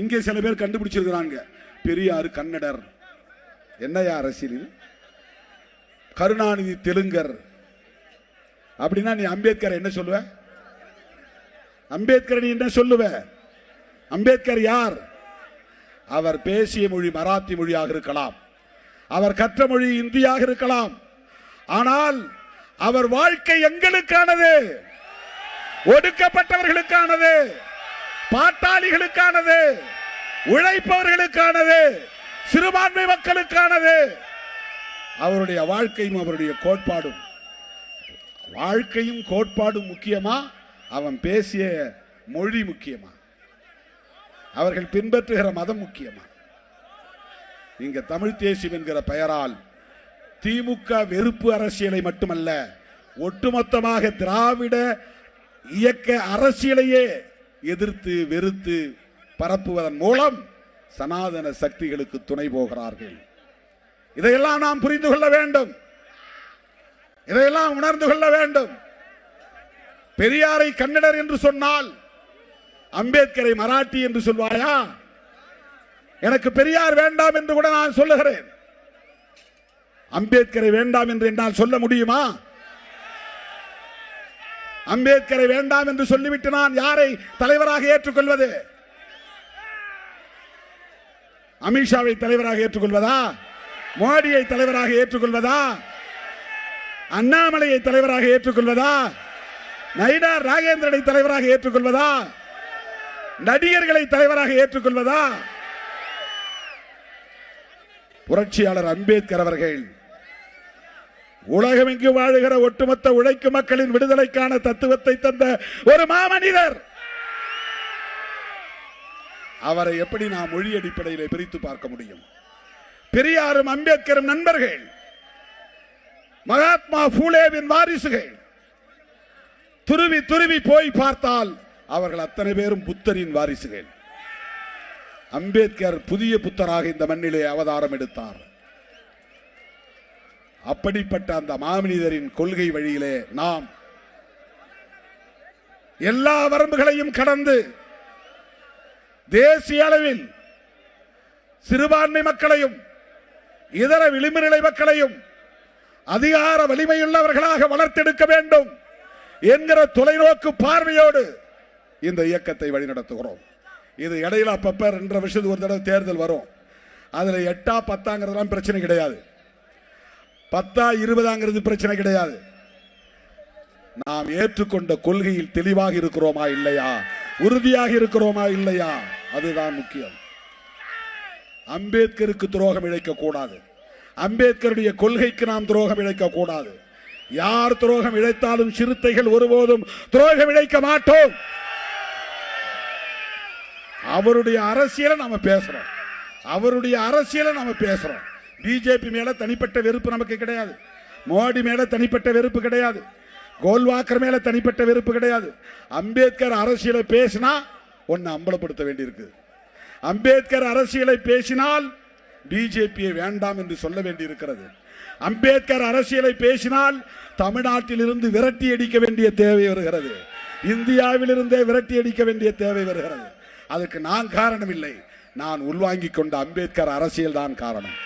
இங்கே சில பேர் கண்டுபிடிச்சிருக்கிறாங்க. பெரியார் கன்னடர். என்னையா அரசியல் கருணாநிதி தெலுங்கர். அப்படின்னா நீ அம்பேத்கர் என்ன சொல்லுவ? அம்பேத்கர் நீ என்ன சொல்லுவ? அம்பேத்கர் யார்? அவர் பேசிய மொழி மராத்தி மொழியாக இருக்கலாம். அவர் கற்ற மொழி இந்தியாக இருக்கலாம். ஆனால் அவர் வாழ்க்கை எங்களுக்கானது. ஒடுக்கப்பட்டவர்களுக்கானது. பாட்டாளிகளுக்கானது உழைப்பவர்களுக்கானது சிறுபான்மை மக்களுக்கானது. அவருடைய வாழ்க்கையும் அவருடைய கோட்பாடும். வாழ்க்கையும் கோட்பாடும் முக்கியமா? அவன் பேசிய மொழி முக்கியமா? அவர்கள் பின்பற்றுகிற மதம் முக்கியமா? இங்க தமிழ் தேசியம் என்கிற பெயரால் திமுக வெறுப்பு அரசியலை மட்டுமல்ல ஒட்டுமொத்தமாக திராவிட இயக்க அரசியலையே எதிர்த்து வெறுத்து பரப்புவதன் மூலம் சனாதன சக்திகளுக்கு துணை போகிறார்கள். இதையெல்லாம் நாம் புரிந்து கொள்ள வேண்டும். இதையெல்லாம் உணர்ந்து கொள்ள வேண்டும். பெரியாரை கன்னடர் என்று சொன்னால் அம்பேத்கரை மராட்டி என்று சொல்வாயா? எனக்கு பெரியார் வேண்டாம் என்று கூட நான் சொல்லுகிறேன். அம்பேத்கரை வேண்டாம் என்று என்னால் சொல்ல முடியுமா? அம்பேத்கரை வேண்டாம் என்று சொல்லிவிட்டு நான் யாரை தலைவராக ஏற்றுக்கொள்வது? அமித்ஷாவை தலைவராக ஏற்றுக்கொள்வதா? மோடியை தலைவராக ஏற்றுக்கொள்வதா? அண்ணாமலையை தலைவராக ஏற்றுக்கொள்வதா? நயினார் ராகேந்திரனை தலைவராக ஏற்றுக்கொள்வதா? நடிகர்களை தலைவராக ஏற்றுக்கொள்வதா? புரட்சியாளர் அம்பேத்கர் அவர்கள் உலகமெங்கு வாழுகிற ஒட்டுமொத்த உழைக்கும் மக்களின் விடுதலைக்கான தத்துவத்தை தந்த ஒரு மாமனிதர். அவரை எப்படி நாம் மொழி அடிப்படையில் பிரித்து பார்க்க முடியும்? பெரியாரும் அம்பேத்கரும் நண்பர்கள். மகாத்மா பூலேவின் வாரிசுகள். துருவி துருவி போய் பார்த்தால் அவர்கள் அத்தனை பேரும் புத்தரின் வாரிசுகள். அம்பேத்கர் புதிய புத்தராக இந்த மண்ணிலே அவதாரம் எடுத்தார். அப்படிப்பட்ட அந்த மாமனிதரின் கொள்கை வழியிலே நாம் எல்லா வரம்புகளையும் கடந்து தேசிய அளவில் சிறுபான்மை மக்களையும் இதர விளிம்புநிலை மக்களையும் அதிகார வலிமையுள்ளவர்களாக வளர்த்தெடுக்க வேண்டும் என்கிற தொலைநோக்கு பார்வையோடு இந்த இயக்கத்தை வழிநடத்துகிறோம். இது இடையில அப்பப்ப ரெண்டரை வருஷத்துக்கு ஒரு தடவை தேர்தல் வரும். அதில் எட்டா பத்தாங்கிறதுலாம் பிரச்சனை கிடையாது. பத்தா இருபதாங்கிறது பிரச்சனை கிடையாது. நாம் ஏற்றுக்கொண்ட கொள்கையில் தெளிவாக இருக்கிறோமா இல்லையா? உறுதியாக இருக்கிறோமா இல்லையா? அதுதான் முக்கியம். அம்பேத்கருக்கு துரோகம் இழைக்க கூடாது அம்பேத்கருடைய கொள்கைக்கு நாம் துரோகம் இழைக்க கூடாது யார் துரோகம் இழைத்தாலும் சிறுத்தைகள் ஒருபோதும் துரோகம் இழைக்க மாட்டோம். அவருடைய அரசியலை நாம பேசுறோம். அவருடைய அரசியலை நாம பேசுறோம். பிஜேபி மேல தனிப்பட்ட வெறுப்பு நமக்கு கிடையாது. மோடி மேல தனிப்பட்ட வெறுப்பு கிடையாது. கோல்வாக்கர் மேல தனிப்பட்ட வெறுப்பு கிடையாது. அம்பேத்கர் அரசியலை பேசினா ஒன்னு அம்பலப்படுத்த வேண்டியிருக்கு. அம்பேத்கர் அரசியலை பேசினால் பிஜேபியை வேண்டாம் என்று சொல்ல வேண்டியிருக்கிறது. அம்பேத்கர் அரசியலை பேசினால் தமிழ்நாட்டில் இருந்து விரட்டி அடிக்க வேண்டிய தேவை வருகிறது. இந்தியாவில் இருந்தே விரட்டி அடிக்க வேண்டிய தேவை வருகிறது. அதுக்கு நான் காரணம் இல்லை நான் உள்வாங்கிக் கொண்ட அம்பேத்கர் அரசியல் தான் காரணம்.